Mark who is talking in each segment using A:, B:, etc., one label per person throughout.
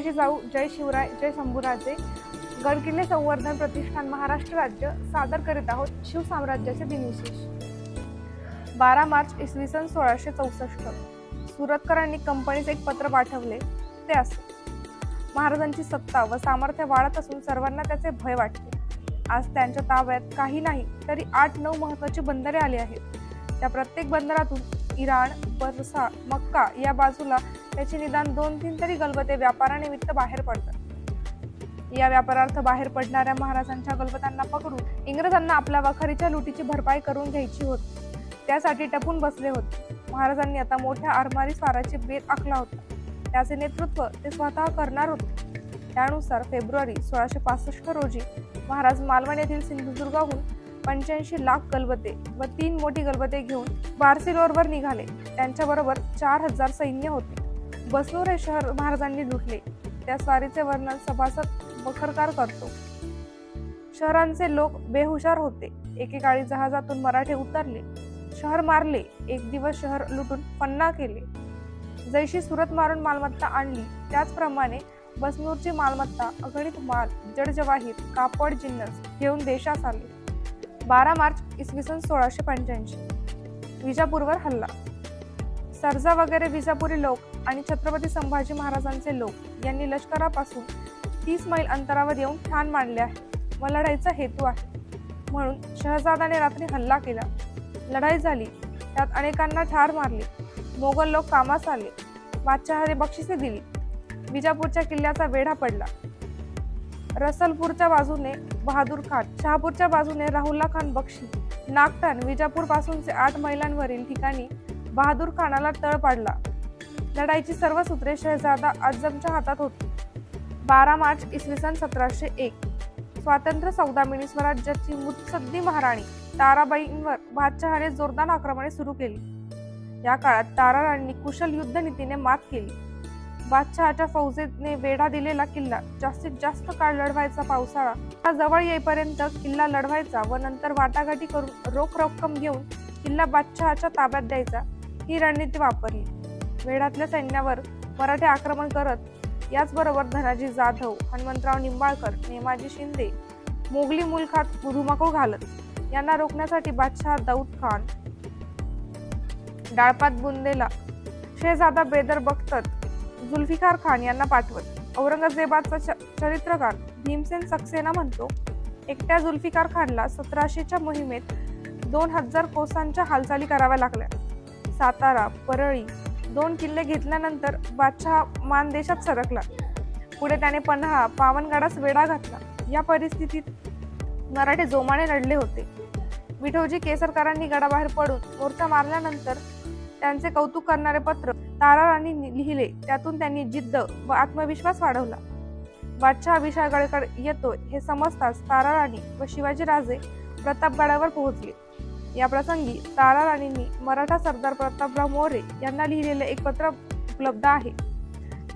A: जय जाऊ जय शिवराय जय शंभूराजे गडकिल्ले संवर्धन प्रतिष्ठान महाराष्ट्र राज्य सादर करीत आहोत शिवसाम्राज्याचे दिनविशेष. बारा मार्च इसवी सन सोळाशे चौसष्ट. सुरतकरांनी कंपनीचे एक पत्र पाठवले. ते असे. महाराजांची सत्ता व सामर्थ्य वाढत असून सर्वांना त्याचे भय वाटते. आज त्यांच्या ताब्यात काही नाही तरी आठ नऊ महत्वाची बंदरे आली आहेत. त्या प्रत्येक बंदरातून इराण बरसा मक्का या बाजूला त्याचे निदान दोन तीन तरी गलबते व्यापारानिमित्त बाहेर पडतात. या व्यापारार्थ बाहेर पडणाऱ्या महाराजांच्या गलबतांना पकडून इंग्रजांना आपल्या वखारीच्या लुटीची भरपाई करून घ्यायची होती. त्यासाठी टपून बसले होते. महाराजांनी आता मोठ्या आरमारी स्वाराचे बेत आखला होता. त्याचे नेतृत्व ते स्वतः करणार होते. त्यानुसार फेब्रुवारी सोळाशे पासष्ट रोजी महाराज मालवण येथील सिंधुदुर्गाहून पंच्याऐंशी लाख गलबते व तीन मोठी गलबते घेऊन बार्सिलोरवर निघाले. त्यांच्याबरोबर चार हजार सैन्य होते. बसनूर हे शहर महाराजांनी लुटले. त्या स्वारीचे वर्णन सभासद बखरकार करतो. शहरांचे लोक बेहुशार होते. एकेकाळी जहाजातून मराठे उतरले. शहर मारले. एक दिवस शहर लुटून पन्ना केले. जैशी सुरत मारून मालमत्ता आणली. त्याचप्रमाणे बसनूरची मालमत्ता अगणित माल जडजवाहीर कापड जिन्नस घेऊन देशास आले. बारा मार्च इसवी सन सोळाशे पंच्याऐंशी. विजापूरवर हल्ला. सरजा वगैरे विजापुरी लोक आणि छत्रपती संभाजी महाराजांचे लोक यांनी लष्करापासून तीस मैल अंतरावर येऊन ठाण मांडले आहे. व लढाईचा हेतू आहे. म्हणून शहजादाने रात्री हल्ला केला. लढाई झाली. त्यात अनेकांना ठार मारले. मोगल लोक कामास आले. बादशहाने बक्षिसे दिली. विजापूरच्या किल्ल्याचा वेढा पडला. रसलपूरच्या बाजूने बहादूर खान शहापूरच्या बाजूने राहुल्ला खान बक्षी नागठाण विजापूर पासूनचे आठ मैलांवरील ठिकाणी बहादूर खानाला तळ पाडला. लढाईची सर्व सूत्रे शहजादा आजमच्या हातात होती. बारा मार्च इसवी सन सतराशे एक. स्वातंत्र्य सौदामिनी स्वराज्याची मुत्सद्दी महाराणी ताराबाईंवर बादशहाने जोरदार आक्रमणे सुरू केली. या काळात ताराराणी कुशल युद्धनीतीने मात केली. बादशहाच्या फौजेने वेढा दिलेला किल्ला जास्तीत जास्त काळ लढवायचा पावसाळा हा जवळ येईपर्यंत किल्ला लढवायचा व नंतर वाटाघाटी करून रोख रक्कम घेऊन किल्ला बादशहाच्या ताब्यात द्यायचा ही रणनीती वापरली. वेढातल्या सैन्यावर मराठे आक्रमण करत याचबरोबर धनाजी जाधव हनुमंतराव निंबाळकर नेमाजी शिंदे मोगली मुलखात धुमाकूळ घालत यांना रोखण्यासाठी बादशाह दाऊद खान डाळपात बुंदेला शेजादा बेदर बख्तत जुल्फिकार खान यांना पाठवत. औरंगजेबाचा च- चरित्रकार भीमसेन सक्सेना म्हणतो एकट्या जुल्फिकार खानला सतराशेच्या मोहिमेत दोन हजार कोसांच्या हालचाली कराव्या लागल्या. सातारा परळी दोन किल्ले घेतल्यानंतर बादशहा मानदेशात सरकला. पुढे त्याने पन्हाळा पावनगडास वेढा घातला. या परिस्थितीत मराठे जोमाने लढले होते. विठोजी केसरकरांनी गडाबाहेर पडून मोर्चा मारल्यानंतर त्यांचे कौतुक करणारे पत्र तारा राणी लिहिले. त्यातून त्यांनी जिद्द व आत्मविश्वास वाढवला. बादशहा विशाळगडकडे येतोय हे समजताच तारा राणी व शिवाजीराजे प्रतापगडावर पोहोचले. या प्रसंगी ताराराणींनी मराठा सरदार प्रतापराव मोरे यांना लिहिलेले एक पत्र उपलब्ध आहे.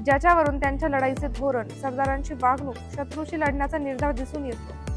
A: ज्याच्यावरून त्यांच्या लढाईचे धोरण सरदारांची वागणूक शत्रूशी लढण्याचा निर्धार दिसून येतो.